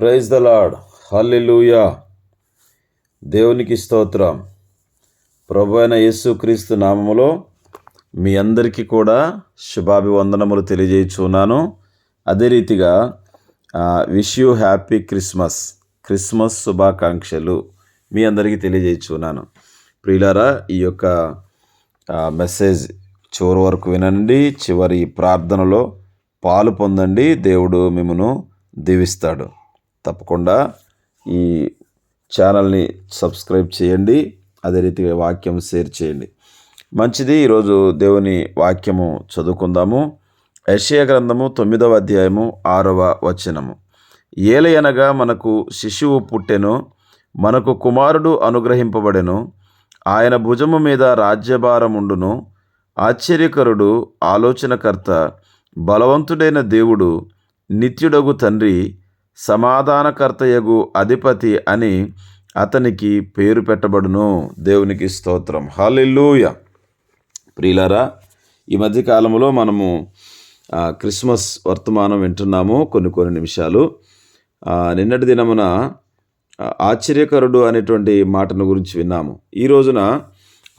Praise the lord హల్లెలూయా. దేవునికి స్తోత్రం. ప్రభు అయిన యేసుక్రీస్తు నామములో మీ అందరికీ కూడా శుభాభివందనములు తెలియజేయుచున్నాను. అదే రీతిగా wish you happy Christmas. Christmas శుభాకాంక్షలు మీ అందరికీ తెలియజేయుచున్నాను. ప్రియులారా ఈ యొక్క మెసేజ్ చివరి వరకు వినండి. చివరి ప్రార్థనలో పాలు పొందండి. దేవుడు మిమ్మను దీవిస్తాడు. తప్పకుండా ఈ ఛానల్ని సబ్స్క్రైబ్ చేయండి అదే రీతిగా వాక్యం షేర్ చేయండి. మంచిది ఈరోజు దేవుని వాక్యము చదువుకుందాము. యషయ గ్రంథము తొమ్మిదవ అధ్యాయము ఆరవ వచనము. ఏలయనగా మనకు శిశువు పుట్టెను మనకు కుమారుడు అనుగ్రహింపబడెను ఆయన భుజము మీద రాజ్యభారముండును ఆశ్చర్యకరుడు ఆలోచనకర్త బలవంతుడైన దేవుడు నిత్యుడగు తండ్రి సమాధానకర్తయగు అధిపతి అని అతనికి పేరు పెట్టబడును. దేవునికి స్తోత్రం. హాలెలూయ ప్రియులరా ఈ మధ్యకాలంలో మనము క్రిస్మస్ వర్తమానం వింటున్నాము కొన్ని కొన్ని నిమిషాలు. నిన్నటి దినమున ఆశ్చర్యకరుడు అనేటువంటి మాటను గురించి విన్నాము. ఈ రోజున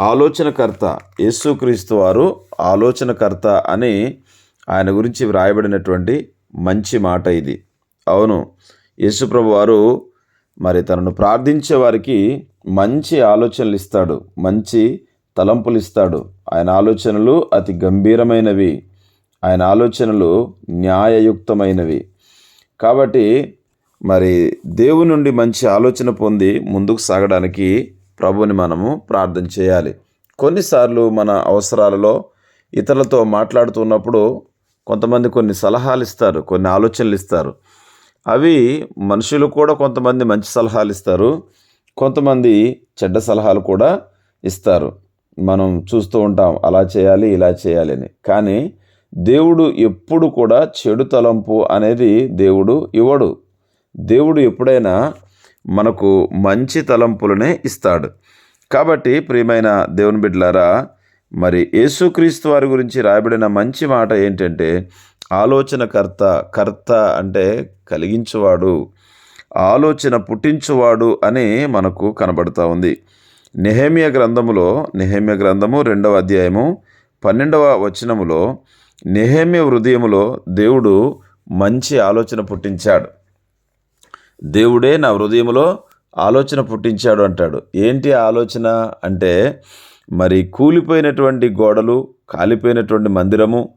ఆలోచనకర్త యేసుక్రీస్తు వారు ఆలోచనకర్త అని ఆయన గురించి వ్రాయబడినటువంటి మంచి మాట ఇది. అవును. యేసుప్రభు వారు మరి తనను ప్రార్థించే వారికి మంచి ఆలోచనలు ఇస్తాడు. మంచి తలంపులు ఇస్తాడు. ఆయన ఆలోచనలు అతి గంభీరమైనవి. ఆయన ఆలోచనలు న్యాయయుక్తమైనవి. కాబట్టి మరి దేవుని నుండి మంచి ఆలోచన పొంది ముందుకు సాగడానికి ప్రభుని మనము ప్రార్థన చేయాలి. కొన్నిసార్లు మన అవసరాలలో ఇతరులతో మాట్లాడుతున్నప్పుడు కొంతమంది కొన్ని సలహాలు ఇస్తారు కొన్ని ఆలోచనలు ఇస్తారు. అవి మనుషులు కూడా కొంతమంది మంచి సలహాలు ఇస్తారు కొంతమంది చెడ్డ సలహాలు కూడా ఇస్తారు. మనం చూస్తూ ఉంటాం అలా చేయాలి ఇలా చేయాలి అని. కానీ దేవుడు ఎప్పుడు కూడా చెడు తలంపు అనేది దేవుడు ఇవ్వడు. దేవుడు ఎప్పుడైనా మనకు మంచి తలంపులనే ఇస్తాడు. కాబట్టి ప్రియమైన దేవుని బిడ్డలారా మరి యేసుక్రీస్తు వారి గురించి రాయబడిన మంచి మాట ఏంటంటే ఆలోచనకర్త కర్త అంటే కలిగించువాడు. ఆలోచన పుట్టించువాడు అని మనకు కనబడుతూ ఉంది. నెహేమియ గ్రంథములో నెహేమ్య గ్రంథము రెండవ అధ్యాయము పన్నెండవ వచనములో నెహేమియ హృదయములో దేవుడు మంచి ఆలోచన పుట్టించాడు. దేవుడే నా హృదయంలో ఆలోచన పుట్టించాడు అంటాడు. ఏంటి ఆలోచన? అంటే మరి కూలిపోయినటువంటి గోడలు కాలిపోయినటువంటి మందిరము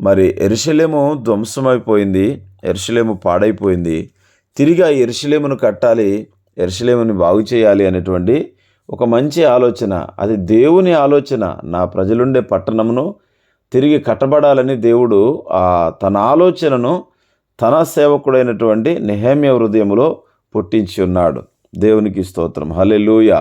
మరి ఎరుషలేము ధ్వంసమైపోయింది ఎరుషలేము పాడైపోయింది. తిరిగి ఆ ఎరుషలేమును కట్టాలి ఎరుషలేముని బాగు చేయాలి అనేటువంటి ఒక మంచి ఆలోచన అది దేవుని ఆలోచన నా ప్రజలుండే పట్టణమును తిరిగి కట్టబడాలని దేవుడు ఆ తన ఆలోచనను తన సేవకుడైనటువంటి నెహేమ్య హృదయంలో పుట్టించి ఉన్నాడు. దేవునికి స్తోత్రం. హలెలూయ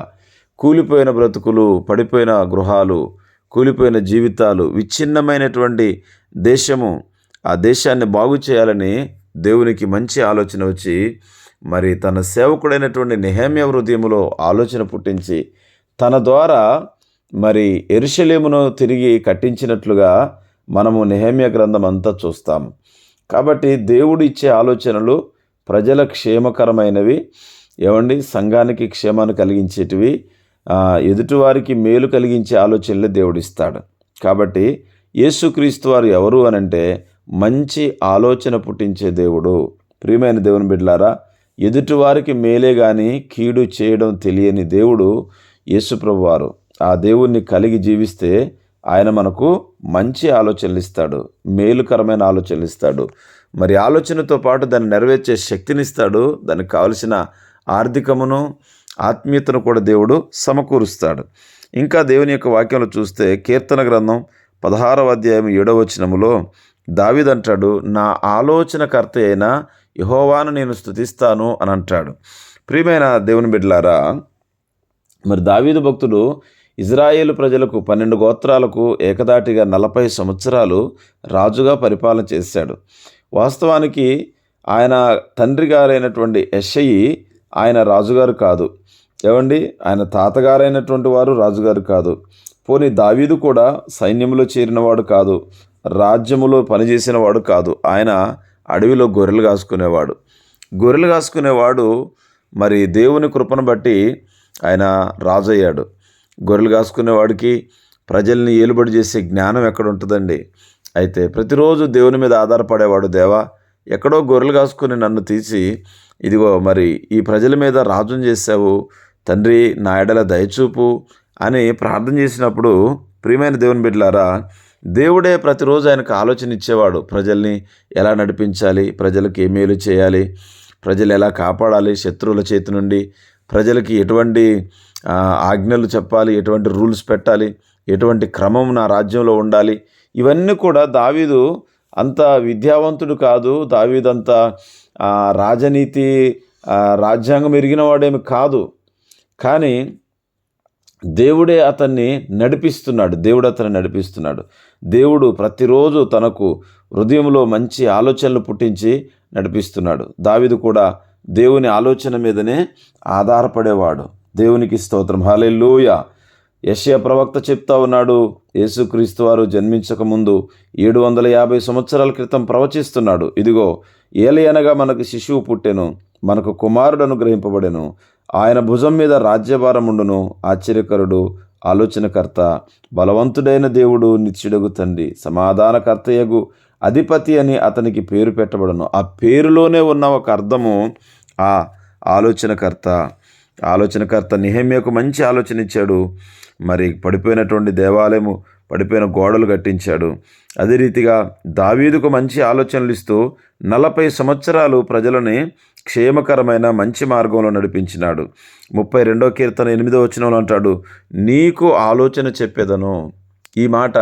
కూలిపోయిన బ్రతుకులు పడిపోయిన గృహాలు కూలిపోయిన జీవితాలు విచ్ఛిన్నమైనటువంటి దేశము ఆ దేశాన్ని బాగు చేయాలని దేవునికి మంచి ఆలోచన వచ్చి మరి తన సేవకుడైనటువంటి నెహేమ్య హృదయములో ఆలోచన పుట్టించి తన ద్వారా మరి ఎరుషలేమును తిరిగి కట్టించినట్లుగా మనము నెహేమ్య గ్రంథం అంతా చూస్తాము కాబట్టి దేవుడు ఇచ్చే ఆలోచనలు ప్రజల క్షేమకరమైనవి. ఏమండి? సంఘానికి క్షేమాన్ని కలిగించేటివి. ఎదుటివారికి మేలు కలిగించే ఆలోచనలే దేవుడిస్తాడు. కాబట్టి యేసుక్రీస్తు వారు ఎవరు అనంటే మంచి ఆలోచన పుట్టించే దేవుడు. ప్రియమైన దేవుని బిడ్డలారా ఎదుటివారికి మేలే కానీ కీడు చేయడం తెలియని దేవుడు యేసుప్రభు వారు ఆ దేవుణ్ణి కలిగి జీవిస్తే ఆయన మనకు మంచి ఆలోచనలు ఇస్తాడు మేలుకరమైన ఆలోచనలు ఇస్తాడు మరి ఆలోచనతో పాటు దాన్ని నెరవేర్చే శక్తినిస్తాడు దానికి కావలసిన ఆర్థికమును ఆత్మీయతను కూడా దేవుడు సమకూరుస్తాడు. ఇంకా దేవుని యొక్క వాక్యంలో చూస్తే కీర్తన గ్రంథం పదహారవ అధ్యాయం ఏడవ వచనములో దావిదంటాడు నా ఆలోచనకర్త అయిన యహోవాను నేను స్తుతిస్తాను అని అంటాడు. ప్రియమైన దేవుని బిడ్డలారా మరి దావీదు భక్తుడు ఇజ్రాయేల్ ప్రజలకు పన్నెండు గోత్రాలకు ఏకదాటిగా నలభై సంవత్సరాలు రాజుగా పరిపాలన చేశాడు. వాస్తవానికి ఆయన తండ్రి గారైనటువంటి ఎస్ఐ ఆయన రాజుగారు కాదు. ఏమండి ఆయన తాతగారైనటువంటి వారు రాజుగారు కాదు. పోనీ దావీదు కూడా సైన్యంలో చేరినవాడు కాదు. రాజ్యములో పనిచేసినవాడు కాదు. ఆయన అడవిలో గొర్రెలు కాసుకునేవాడు. గొర్రెలు కాసుకునేవాడు మరి దేవుని కృపను బట్టి ఆయన రాజయ్యాడు. గొర్రెలు కాసుకునేవాడికి ప్రజల్ని ఏలుబడి చేసే జ్ఞానం ఎక్కడ ఉంటుందండి? అయితే ప్రతిరోజు దేవుని మీద ఆధారపడేవాడు దేవా? ఎక్కడో గొర్రెలు కాసుకుని నన్ను తీసి ఇదిగో మరి ఈ ప్రజల మీద రాజ్యం చేశావు. తండ్రి నా ఎడల దయచూపు అని ప్రార్థన చేసినప్పుడు ప్రియమైన దేవుని బిడ్డలారా దేవుడే ప్రతిరోజు ఆయనకు ఆలోచన ఇచ్చేవాడు. ప్రజల్ని ఎలా నడిపించాలి? ప్రజలకు ఏ మేలు చేయాలి? ప్రజలు ఎలా కాపాడాలి? శత్రువుల చేతి నుండి ప్రజలకి ఎటువంటి ఆజ్ఞలు చెప్పాలి? ఎటువంటి రూల్స్ పెట్టాలి? ఎటువంటి క్రమం నా రాజ్యంలో ఉండాలి? ఇవన్నీ కూడా దావీదు అంత విద్యావంతుడు కాదు. దావీదంత రాజనీతి రాజ్యాంగం ఎరిగిన వాడేమి కాదు. కానీ దేవుడే అతన్ని నడిపిస్తున్నాడు. దేవుడు అతన్ని నడిపిస్తున్నాడు. దేవుడు ప్రతిరోజు తనకు హృదయంలో మంచి ఆలోచనలు పుట్టించి నడిపిస్తున్నాడు. దావిదు కూడా దేవుని ఆలోచన మీదనే ఆధారపడేవాడు. దేవునికి స్తోత్రం. హాలెలూయ యశయ ప్రవక్త చెప్తా ఉన్నాడు యేసుక్రీస్తు వారు జన్మించక ముందు ఏడు వందల యాభై సంవత్సరాల క్రితం ప్రవచిస్తున్నాడు. ఇదిగో ఏలయనగా మనకు శిశువు పుట్టెను మనకు కుమారుడు అనుగ్రహింపబడెను. ఆయన భుజం మీద రాజ్యభారం ఉండును ఆశ్చర్యకరుడు ఆలోచనకర్త బలవంతుడైన దేవుడు నిత్యుడగు తండ్రి సమాధానకర్తయగు అధిపతి అని అతనికి పేరు పెట్టబడను. ఆ పేరులోనే ఉన్న ఒక అర్థము ఆ ఆలోచనకర్త. ఆలోచనకర్త నిహమ్యకు మంచి ఆలోచన ఇచ్చాడు. మరి పడిపోయినటువంటి దేవాలయము పడిపోయిన గోడలు కట్టించాడు. అదే రీతిగా దావీదుకు మంచి ఆలోచనలు ఇస్తూ నలభై సంవత్సరాలు ప్రజలని క్షేమకరమైన మంచి మార్గంలో నడిపించినాడు. ముప్పై రెండో కీర్తన ఎనిమిదో వచనంలో అంటాడు నీకు ఆలోచన చెప్పేదను. ఈ మాట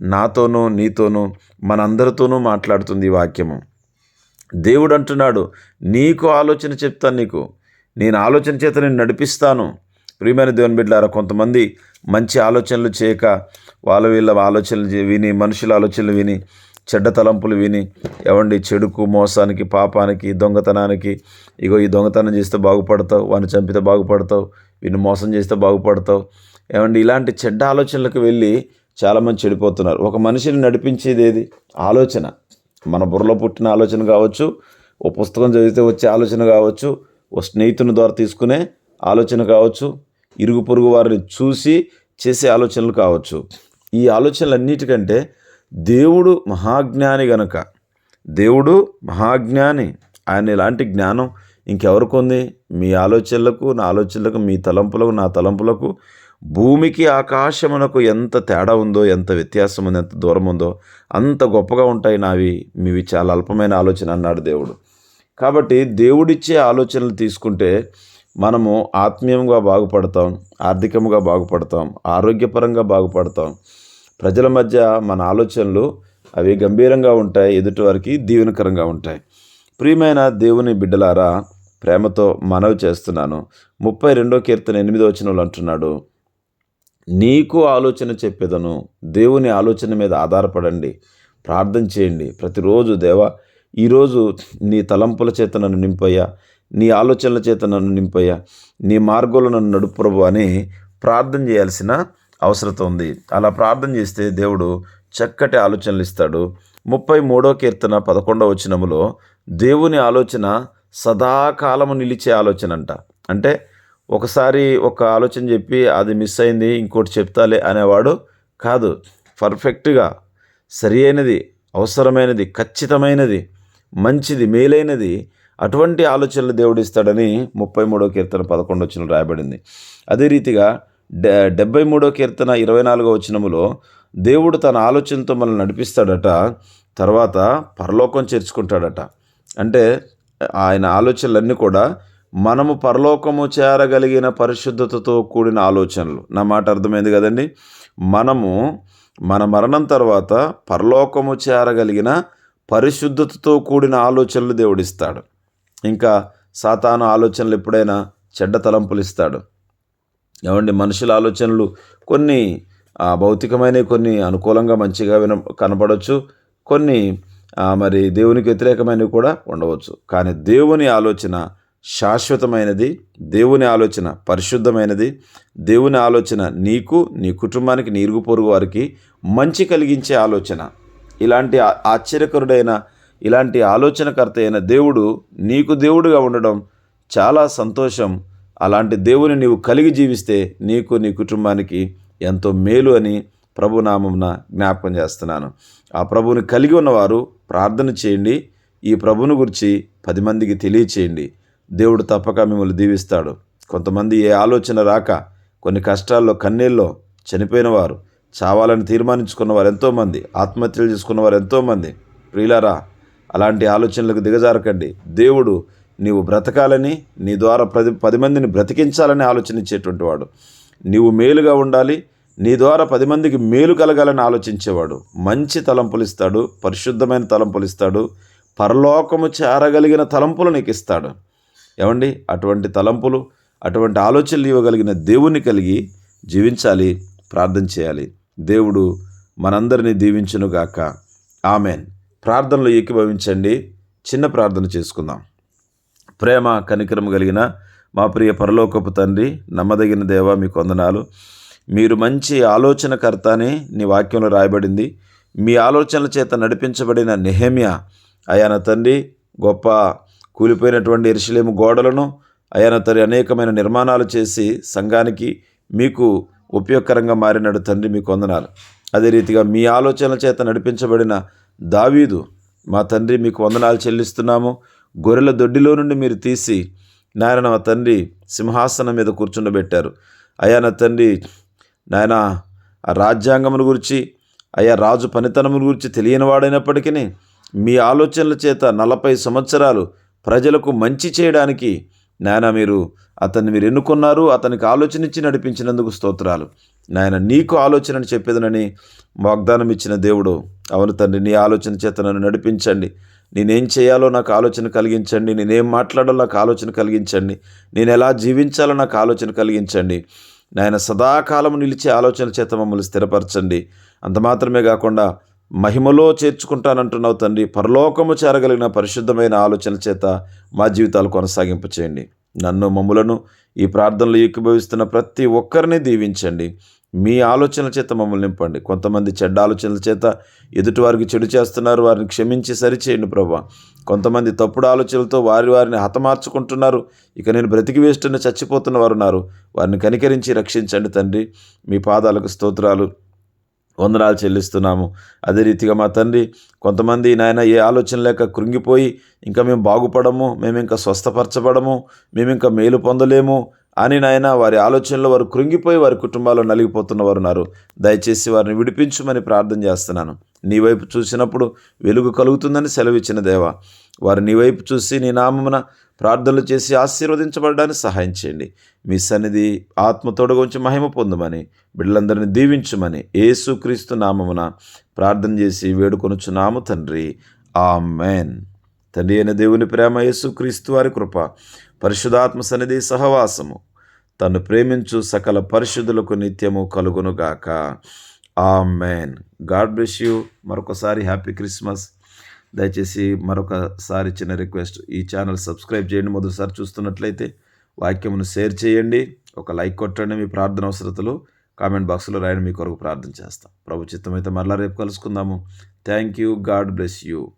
నాతోనూ నీతోనూ మనందరితోనూ మాట్లాడుతుంది ఈ వాక్యము. దేవుడు అంటున్నాడు నీకు ఆలోచన చెప్తాను నీకు. నేను ఆలోచన చేత నేను నడిపిస్తాను. ప్రియమైన దేవుని బిడ్డారా కొంతమంది మంచి ఆలోచనలు చేయక వాళ్ళ వీళ్ళ ఆలోచనలు చే- విని మనుషుల ఆలోచనలు విని చెడ్డ తలంపులు విని ఎవండి చెడుకు మోసానికి పాపానికి దొంగతనానికి ఇగో ఈ దొంగతనం చేస్తే బాగుపడతావు వాడిని చంపితే బాగుపడతావు వీడిని మోసం చేస్తే బాగుపడతావు. ఏమండి ఇలాంటి చెడ్డ ఆలోచనలకు వెళ్ళి చాలామంది చెడిపోతున్నారు. ఒక మనిషిని నడిపించేది ఏది? ఆలోచన. మన బుర్రలో పుట్టిన ఆలోచన కావచ్చు ఓ పుస్తకం చదివితే వచ్చే ఆలోచన కావచ్చు ఓ స్నేహితుని ద్వారా తీసుకునే ఆలోచన కావచ్చు ఇరుగు పొరుగు వారిని చూసి చేసే ఆలోచనలు కావచ్చు. ఈ ఆలోచనలన్నిటికంటే దేవుడు మహాజ్ఞాని గనక దేవుడు మహాజ్ఞాని ఆయన ఇలాంటి జ్ఞానం ఇంకెవరికి ఉంది మీ ఆలోచనలకు నా ఆలోచనలకు మీ తలంపులకు నా తలంపులకు భూమికి ఆకాశమునకు ఎంత తేడా ఉందో ఎంత వ్యత్యాసం ఉందో ఎంత దూరం ఉందో అంత గొప్పగా ఉంటాయి నావి. మీవి చాలా అల్పమైన ఆలోచన అన్నాడు దేవుడు. కాబట్టి దేవుడిచ్చే ఆలోచనలు తీసుకుంటే మనము ఆత్మీయంగా బాగుపడతాం ఆర్థికంగా బాగుపడతాం ఆరోగ్యపరంగా బాగుపడతాం. ప్రజల మధ్య మన ఆలోచనలు అవి గంభీరంగా ఉంటాయి ఎదుటివారికి దీవెనకరంగా ఉంటాయి. ప్రియమైన దేవుని బిడ్డలారా ప్రేమతో మనవి చేస్తున్నాను. ముప్పై రెండో కీర్తన ఎనిమిదో వచనంలో అంటున్నాడు నీకు ఆలోచన చెప్పేదను దేవుని ఆలోచన మీద ఆధారపడండి ప్రార్థన చేయండి. ప్రతిరోజు దేవా ఈరోజు నీ తలంపుల చేత నన్ను నింపయ్యా నీ ఆలోచనల చేత నన్ను నింపయ్యా నీ మార్గంలో నన్ను నడుపు ప్రభు అని ప్రార్థన చేయాల్సిన అవసరత ఉంది. అలా ప్రార్థన చేస్తే దేవుడు చక్కటి ఆలోచనలు ఇస్తాడు. ముప్పై మూడో కీర్తన పదకొండవ వచనములో దేవుని ఆలోచన సదాకాలము నిలిచే ఆలోచన అంట అంటే ఒకసారి ఒక ఆలోచన చెప్పి అది మిస్ అయింది ఇంకోటి చెప్తాలే అనేవాడు కాదు. పర్ఫెక్ట్గా సరి అయినది అవసరమైనది ఖచ్చితమైనది మంచిది మేలైనది అటువంటి ఆలోచనలు దేవుడిస్తాడని ముప్పై మూడో కీర్తన పదకొండు వచ్చిన రాయబడింది. అదే రీతిగా డె డెబ్బై మూడో కీర్తన ఇరవై నాలుగో వచనములో దేవుడు తన ఆలోచనతో మనల్ని నడిపిస్తాడట తర్వాత పరలోకం చేర్చుకుంటాడట. అంటే ఆయన ఆలోచనలన్నీ కూడా మనము పరలోకము చేరగలిగిన పరిశుద్ధతతో కూడిన ఆలోచనలు. నా మాట అర్థమైంది కదండి? మనము మన మరణం తర్వాత పరలోకము చేరగలిగిన పరిశుద్ధతతో కూడిన ఆలోచనలు దేవుడిస్తాడు. ఇంకా సాతాను ఆలోచనలు ఎప్పుడైనా చెడ్డ తలంపులు ఇస్తాడు. ఏమండి మనుషుల ఆలోచనలు కొన్ని భౌతికమైన కొన్ని అనుకూలంగా మంచిగా విన కనపడవచ్చు కొన్ని మరి దేవునికి వ్యతిరేకమైనవి కూడా ఉండవచ్చు. కానీ దేవుని ఆలోచన శాశ్వతమైనది దేవుని ఆలోచన పరిశుద్ధమైనది. దేవుని ఆలోచన నీకు నీ కుటుంబానికి నీరుగు పొరుగు వారికి మంచి కలిగించే ఆలోచన. ఇలాంటి ఆశ్చర్యకరుడైన ఇలాంటి ఆలోచనకర్త అయిన దేవుడు నీకు దేవుడుగా ఉండడం చాలా సంతోషం. అలాంటి దేవుని నీవు కలిగి జీవిస్తే నీకు నీ కుటుంబానికి ఎంతో మేలు అని ప్రభునామమున జ్ఞాపకం చేస్తున్నాను. ఆ ప్రభువుని కలిగి ఉన్నవారు ప్రార్థన చేయండి. ఈ ప్రభుని గురించి పది మందికి తెలియచేయండి. దేవుడు తప్పక మిమ్మల్ని దీవిస్తాడు. కొంతమంది ఏ ఆలోచన రాక కొన్ని కష్టాల్లో కన్నీళ్ళలో చనిపోయిన వారు చావాలని తీర్మానించుకున్న వారు ఎంతోమంది ఆత్మహత్యలు చేసుకున్న వారు ఎంతోమంది. ప్రియులారా అలాంటి ఆలోచనలకు దిగజారకండి. దేవుడు నీవు బ్రతకాలని నీ ద్వారా పది పది మందిని బ్రతికించాలని ఆలోచనించేటువంటి వాడు. నీవు మేలుగా ఉండాలి నీ ద్వారా పది మందికి మేలు కలగాలని ఆలోచించేవాడు. మంచి తలంపులు ఇస్తాడు పరిశుద్ధమైన తలంపులు ఇస్తాడు పరలోకము చేరగలిగిన తలంపులు నీకు ఇస్తాడు ఏమండి? అటువంటి తలంపులు అటువంటి ఆలోచనలు ఇవ్వగలిగిన దేవుని కలిగి జీవించాలి ప్రార్థన చేయాలి. దేవుడు మనందరినీ దీవించునుగాక ఆమెన్. ప్రార్థనలో ఏకీభవించండి. చిన్న ప్రార్థన చేసుకుందాం. ప్రేమ కనికరం కలిగిన మా ప్రియ పరలోకపు తండ్రి నమ్మదగిన దేవ మీకు వందనాలు. మీరు మంచి ఆలోచనకర్త అని నీ వాక్యంలో రాయబడింది. మీ ఆలోచనల చేత నడిపించబడిన నెహమ్య అయాన తండ్రి గొప్ప కూలిపోయినటువంటి ఎరుసలేము గోడలను అయాన తండ్రి అనేకమైన నిర్మాణాలు చేసి సంఘానికి మీకు ఉపయోగకరంగా మారినాడు తండ్రి మీకు వందనాలు. అదే రీతిగా మీ ఆలోచనల చేత నడిపించబడిన దావీదు మా తండ్రి మీకు వందనాలు చెల్లిస్తున్నాము. గొర్రెల దొడ్డిలో నుండి మీరు తీసి నాయన మా తండ్రి సింహాసనం మీద కూర్చుండబెట్టారు. అయ్యా నా తండ్రి నాయన ఆ రాజ్యాంగమును గురించి అయ్యా రాజు పనితనముల గురించి తెలియనివాడైనప్పటికీ మీ ఆలోచనల చేత నలభై సంవత్సరాలు ప్రజలకు మంచి చేయడానికి నాయన మీరు అతన్ని మీరు ఎన్నుకున్నారు అతనికి ఆలోచన ఇచ్చి నడిపించినందుకు స్తోత్రాలు. నాయన నీకు ఆలోచనని చెప్పేదనని వాగ్దానం ఇచ్చిన దేవుడు అవును తండ్రి నీ ఆలోచన చేత నన్ను నడిపించండి. నేనేం చేయాలో నాకు ఆలోచన కలిగించండి. నేనేం మాట్లాడాలో నాకు ఆలోచన కలిగించండి. నేను ఎలా జీవించాలో నాకు ఆలోచన కలిగించండి. నాయన సదాకాలం నిలిచే ఆలోచన చేత మమ్మల్ని స్థిరపరచండి. అంత మాత్రమే కాకుండా మహిమలో చేర్చుకుంటానంటున్నావు తండ్రి. పరలోకము చేరగలిగిన పరిశుద్ధమైన ఆలోచన చేత మా జీవితాలు కొనసాగింపు చేయండి నన్ను మమ్ములను ఈ ప్రార్థనలు ఏకీభవిస్తున్న ప్రతి ఒక్కరిని దీవించండి. మీ ఆలోచనల చేత మమ్మల్ని నింపండి. కొంతమంది చెడ్డ ఆలోచనల చేత ఎదుటివారికి చెడు చేస్తున్నారు. వారిని క్షమించి సరిచేయండి ప్రభా. కొంతమంది తప్పుడు ఆలోచనలతో వారి వారిని హతమార్చుకుంటున్నారు. ఇక నేను బ్రతికి వేస్తున్న చచ్చిపోతున్న వారు ఉన్నారు వారిని కనికరించి రక్షించండి తండ్రి. మీ పాదాలకు స్తోత్రాలు. వందనాలు చెల్లిస్తున్నాము. అదే రీతిగా మా తండ్రి కొంతమంది నాయన ఏ ఆలోచన లేక కృంగిపోయి ఇంకా మేము బాగుపడము మేము ఇంకా స్వస్థపరచబడము మేము ఇంకా మేలు పొందలేము అని నాయన వారి ఆలోచనలో వారు కృంగిపోయి వారి కుటుంబాల్లో నలిగిపోతున్న వారు ఉన్నారు. దయచేసి వారిని విడిపించమని ప్రార్థన చేస్తున్నాను. నీ వైపు చూసినప్పుడు వెలుగు కలుగుతుందని సెలవిచ్చిన దేవా వారు నీ వైపు చూసి నీ నామమున ప్రార్థనలు చేసి ఆశీర్వదించబడడానికి సహాయం చేయండి. మీ సన్నిధి ఆత్మతోడుగా గురించి మహిమ పొందమని బిడ్డలందరినీ దీవించమని ఏసుక్రీస్తు నామమున ప్రార్థన చేసి వేడుకొనుచున్నాము తండ్రి. ఆ మేన్ తండ్రి అయిన దేవుని ప్రేమ యేసుక్రీస్తు వారి కృప పరిశుధాత్మ సన్నిధి సహవాసము. తను ప్రేమించు సకల పరిశుద్ధులకు నిత్యము కలుగునుగాక. Amen God bless you. మరొకసారి హ్యాపీ క్రిస్మస్. దయచేసి మరొకసారి చిన్న రిక్వెస్ట్ ఈ ఛానల్ సబ్స్క్రైబ్ చేయండి. మొదటిసారి చూస్తున్నట్లయితే వాక్యమును షేర్ చేయండి. ఒక లైక్ కొట్టండి మీ ప్రార్థన అవసరతలు. కామెంట్ బాక్స్లో రాయండి. మీ కొరకు ప్రార్థన చేస్తాం. ప్రభు చిత్తమైతే మరలా రేపు కలుసుకుందాము. Thank you God bless you